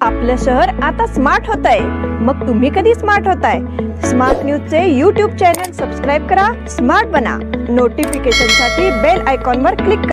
आपलं शहर आता स्मार्ट होत आहे मग तुम्ही कधी स्मार्ट होताय? स्मार्ट न्यूजचे यूट्यूब चॅनल सबस्क्राईब करा स्मार्ट बना. नोटिफिकेशन साठी बेल आयकॉनवर क्लिक करा.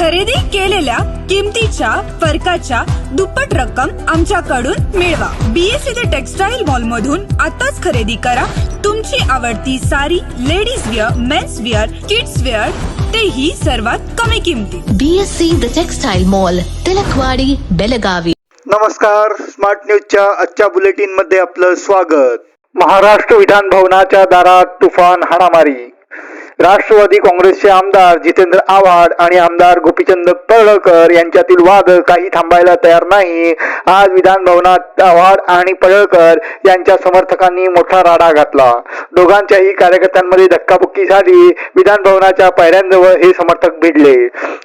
खरेदी केलेल्या किमतीच्या फरकाच्या दुप्पट रक्कम आमच्याकडून मिळवा. बीएससी ते टेक्सटाईल मॉल मधून आताच खरेदी करा. तुमची आवडती sari ladies wear men's wear kids wear तेही सर्वात कमी किमतीत BSC the textile mall Tilakwadi Belagavi नमस्कार. स्मार्ट न्यूजच्या आजच्या बुलेटिनमध्ये आपलं स्वागत. महाराष्ट्र विधान भवनाच्या दारात तुफान हाणामारी. राष्ट्रवादी काँग्रेसचे आमदार जितेंद्र आव्हाड आणि आमदार गोपीचंद पडळकर यांच्यातील वाद काही थांबायला तयार नाही. आज विधान भवनात आव्हाड आणि पडळकर यांच्या समर्थकांनी मोठा राडा घातला. दोघांच्याही कार्यकर्त्यांमध्ये धक्काबुक्की झाली. विधान भवनाच्या पायऱ्यांजवळ हे समर्थक भिडले.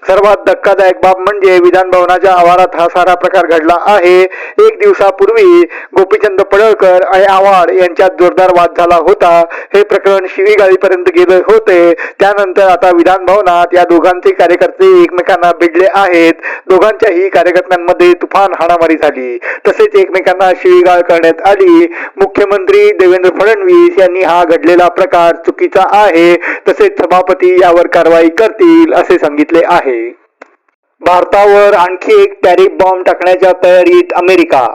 सर्वात धक्कादायक बाब म्हणजे विधान भवनाच्या आवारात हा सारा प्रकार घडला आहे. एक दिवसापूर्वी गोपीचंद पडळकर आणि आव्हाड यांच्यात जोरदार वाद झाला होता. हे प्रकरण शिवीगाळीपर्यंत गेले होते. त्यानंतर आता विधान भवनात या दोघांचे कार्यकर्ते एकमेकांना भिडले आहेत. दोघांच्याही कार्यकर्त्यांमध्ये तुफान हाणामारी झाली. तसेच एकमेकांना शिवीगाळ करण्यात आली. मुख्यमंत्री देवेंद्र फडणवीस यांनी हा घडलेला प्रकार चुकीचा आहे. तसेच सभापती यावर कारवाई करतील असे सांगितले आहे. भारतावर आणखी एक टॅरिफ बॉम्ब टाकण्याच्या तयारीत अमेरिका.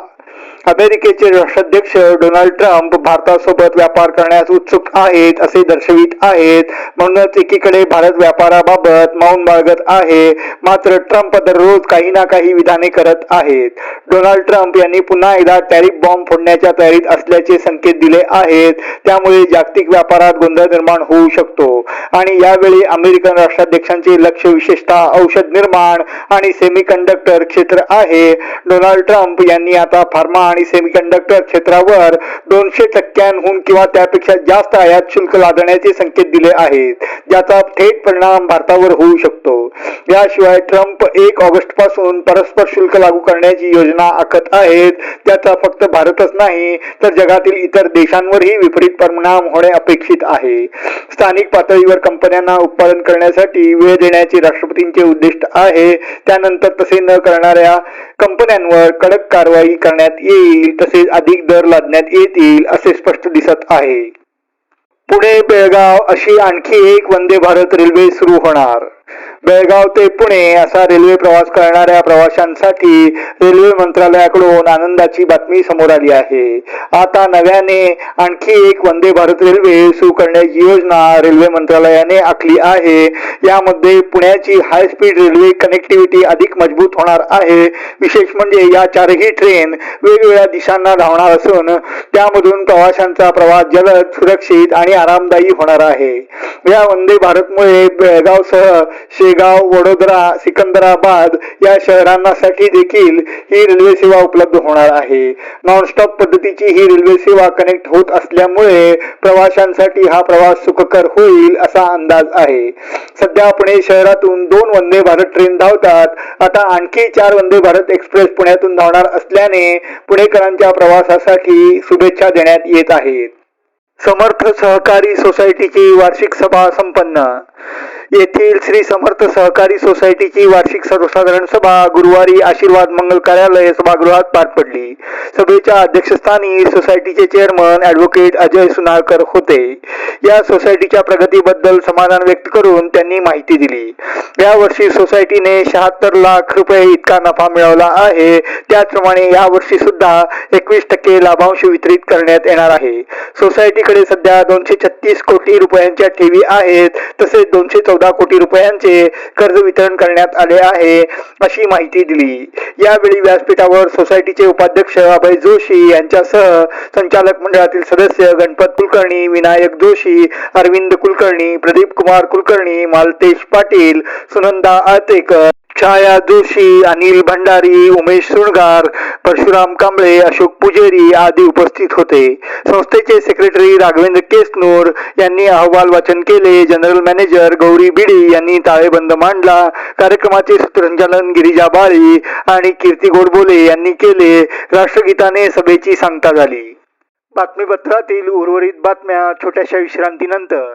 अमेरिकेचे राष्ट्राध्यक्ष डोनाल्ड ट्रम्प भारतासोबत व्यापार करण्यास उत्सुक आहेत असे दर्शवित आहेत. म्हणूनच एकीकडे भारत व्यापाराबाबत मौन बाळगत आहे मात्र ट्रम्प दररोज काही ना काही विधाने करत आहेत. डोनाल्ड ट्रम्प यांनी पुन्हा एकदा टॅरिफ बॉम्ब फोडण्याच्या तयारीत असल्याचे संकेत दिले आहेत. त्यामुळे जागतिक व्यापारात गोंधळ निर्माण होऊ शकतो. आणि यावेळी अमेरिकन राष्ट्राध्यक्षांचे लक्ष विशेषतः औषध निर्माण आणि सेमीकंडक्टर क्षेत्र आहे. डोनाल्ड ट्रम्प यांनी आता फार्मा आणि सेमीकंडक्टर क्षेत्रावर दोनशे टक्क्यांहून किंवा त्यापेक्षा जास्त आयात शुल्क लादण्याचे संकेत दिले आहेत. ज्याचा थेट परिणाम भारतावर होऊ शकतो. याशिवाय ट्रम्प एक ऑगस्टपासून परस्पर शुल्क लागू करण्याची योजना आखत आहेत. त्याचा फक्त भारतच नाही तर जगातील इतर देशांवरही विपरीत परिणाम होणे अपेक्षित आहे. स्थानिक पातळीवर कंपन्यांना उत्पादन करण्यासाठी वेळ देण्याचे राष्ट्रपतींचे उद्दिष्ट आहे. त्यानंतर तसे न करणाऱ्या कंपन्यांवर कडक कारवाई करण्यात येईल तसेच अधिक दर लादण्यात येतील असे स्पष्ट दिसत आहे. पुणे बेळगाव अशी आणखी एक वंदे भारत रेल्वे सुरू होणार. बेळगाव ते पुणे असा रेल्वे प्रवास करणाऱ्या प्रवाशांसाठी रेल्वे मंत्रालयाकडून आनंदाची बातमी समोर आली आहे. आता नव्याने आणखी एक वंदे भारत रेल्वे सुरू करण्याची योजना रेल्वे मंत्रालयाने आखली आहे. यामध्ये पुण्याची हाय स्पीड रेल्वे कनेक्टिव्हिटी अधिक मजबूत होणार आहे. विशेष म्हणजे या चारही ट्रेन वेगवेगळ्या दिशांना धावणार असून त्यामधून प्रवाशांचा प्रवास जलद सुरक्षित आणि आरामदायी होणार आहे. या वंदे भारतमुळे बेळगावसह शेगाव वडोदरा सिकंदराबाद या शहरांसाठी देखील ही रेल्वे सेवा उपलब्ध होणार आहे. नॉनस्टॉप पद्धतीची ही रेल्वे सेवा कनेक्ट होत असल्यामुळे प्रवाशांसाठी हा प्रवास सुखकर होईल असा अंदाज आहे. सध्या पुणे शहरातून दोन वंदे भारत ट्रेन धावतात. आता आणखी चार वंदे भारत एक्सप्रेस पुण्यातून धावणार असल्याने पुणेकरांच्या प्रवासासाठी शुभेच्छा देण्यात येत आहेत. समर्थ सहकारी सोसायटीची वार्षिक सभा संपन्न येथील श्री समर्थ सहकारी सोसायटीची वार्षिक सर्वसाधारण सभा गुरुवारी आशीर्वाद मंगल कार्यालय सभागृहात पार पडली. सभेच्या अध्यक्षस्थानी सोसायटीचे चेअरमन ऍडव्होकेट अजय सुनाळकर होते. या सोसायटीच्या प्रगतीबद्दल समाधान व्यक्त करून त्यांनी माहिती दिली. यावर्षी सोसायटीने शहात्तर लाख रुपये इतका नफा मिळवला आहे. त्याचप्रमाणे यावर्षी सुद्धा एकवीस टक्के लाभांश वितरित करण्यात येणार आहे. सोसायटीकडे सध्या दोनशे छत्तीस कोटी रुपयांच्या ठेवी आहेत. तसेच दोनशे चौदा कोटी रुपयांचे कर्ज वितरण करण्यात आले आहे अशी माहिती दिली. यावेळी व्यासपीठावर सोसायटीचे उपाध्यक्ष अभय जोशी यांच्यासह संचालक मंडळातील सदस्य गणपत कुलकर्णी विनायक जोशी अरविंद कुलकर्णी प्रदीप कुमार कुलकर्णी मालतेश पाटील सुनंदा आळतेकर छाया जोशी अनिल भंडारी उमेश सुणगार परशुराम कांबळे अशोक पुजेरी आदी उपस्थित होते. संस्थेचे सेक्रेटरी राघवेंद्र केसनूर यांनी अहवाल वाचन केले. जनरल मॅनेजर गौरी बिडी यांनी ताळेबंद मांडला. कार्यक्रमाचे सूत्रसंचालन गिरिजा बाळी आणि कीर्ती गोडबोले यांनी केले. राष्ट्रगीताने सभेची सांगता झाली. बातमीपत्रातील उर्वरित बातम्या छोट्याशा विश्रांतीनंतर.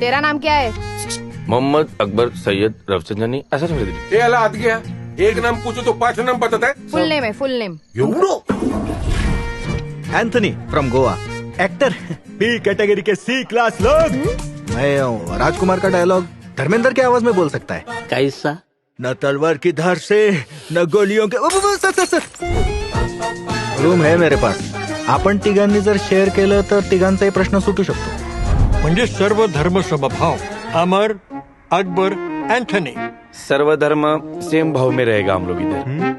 तेरा नाम क्या है? मोहम्मद अकबर सैयद रविचंद्रनी असं सांगितलं ये हाथ गया एक नाम पूछो तो पाँच नाम बताता है। फुल नेम है full name. Anthony from Goa. Actor. B category K C class लोग। मैं हूँ। राजकुमार का डायलॉग धर्मेंद्र की आवाज़ में बोल सकता है। कैसा? न तलवार की धार से न गोलियों के सर सर सर। रूम है मेरे पास। आपण तिघांनी जर शेअर केलं तर तिघांचाही प्रश्न सुटू शकतो। म्हणजे सर्व धर्म समभाव अमर अकबर अँथनी. सर्व धर्म सेम भाव में रहेगा हम लोग इधर।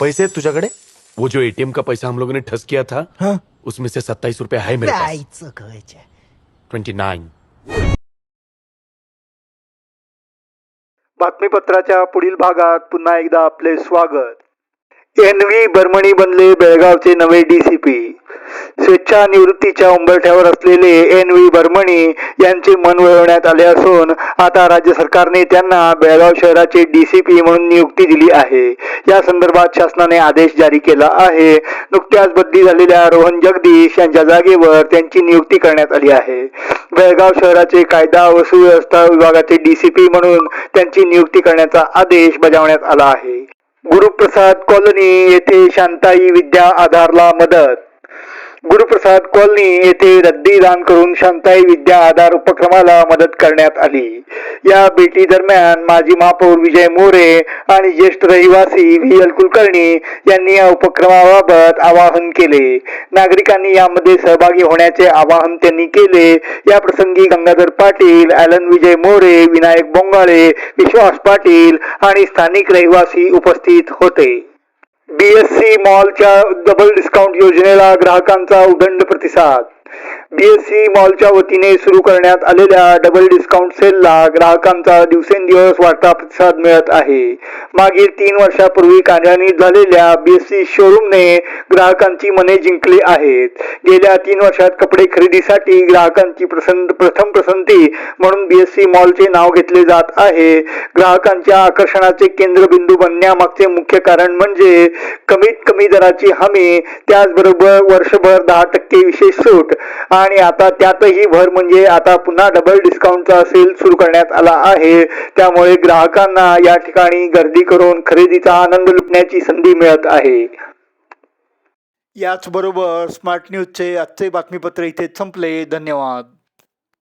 पैसे आहेत तुझ्याकडे? वो जो एटीएम का पैसा हम लोगों ने ठस किया था हाँ। उसमें से सत्ताईस रुपए है मेरे पास। ट्वेंटी नाइन बातमीपत्राच्या पुढील भागात पुन्हा एकदा आपले स्वागत. एन व्ही बर्मणी बनले बेळगावचे नवे डीसीपी स्वेच्छानिवृत्तीच्या उंबरठ्यावर असलेले एन व्ही बर्मणी यांचे मन वळवण्यात आले असून आता राज्य सरकारने त्यांना बेळगाव शहराचे डीसीपी म्हणून नियुक्ती दिली आहे. या संदर्भात शासनाने आदेश जारी केला आहे. नुकत्याच बदली झालेल्या रोहन जगदीश यांच्या जागेवर त्यांची नियुक्ती करण्यात आली आहे. बेळगाव शहराचे कायदा व सुव्यवस्था विभागाचे डीसीपी म्हणून त्यांची नियुक्ती करण्याचा आदेश बजावण्यात आला आहे. गुरुप्रसाद कॉलनी येथे शांताई विद्या आधारला मदत. गुरुप्रसाद कॉलनी येथे रद्दी दान करून शांताई विद्या आधार उपक्रमाला मदत करण्यात आली. या भेटी दरम्यान माजी महापौर विजय मोरे आणि ज्येष्ठ रहिवासी व्ही एल कुलकर्णी यांनी या उपक्रमाबाबत आवाहन केले. नागरिकांनी यामध्ये सहभागी होण्याचे आवाहन त्यांनी केले. या प्रसंगी गंगाधर पाटील ॲलन विजय मोरे विनायक बोंगाळे विश्वास पाटील आणि स्थानिक रहिवासी उपस्थित होते. बीएससी मॉलच्या डबल डिस्काउंट योजनेला ग्राहकांचा उदंड प्रतिसाद. बीएससी मॉलच्या वतीने सुरू करण्यात आलेल्या डबल डिस्काउंट सेलला ग्राहकांचा दिवसेंदिवस वाढता प्रतिसाद मिळत आहे. मागील तीन वर्षापूर्वी कार्यान्वित झालेल्या बीएससी शोरूमने ग्राहकांची मने जिंकली आहेत. गेल्या तीन वर्षात कपडे खरेदीसाठी ग्राहकांची प्रसंत प्रथम पसंती म्हणून बीएससी मॉलचे नाव घेतले जात आहे. ग्राहकांच्या आकर्षणाचे केंद्रबिंदू बनण्यामागचे मुख्य कारण म्हणजे कमीत कमी दराची हमी त्याचबरोबर वर्षभर दहा टक्के विशेष सूट आणि आता त्यातही भर म्हणजे आता पुन्हा डबल डिस्काउंटचा सेल सुरू करण्यात आला आहे. त्यामुळे ग्राहकांना या ठिकाणी गर्दी करून खरेदीचा आनंद लुटण्याची संधी मिळत आहे. याचबरोबर स्मार्ट न्यूजचे आजचे बातमीपत्र इथे संपले. धन्यवाद.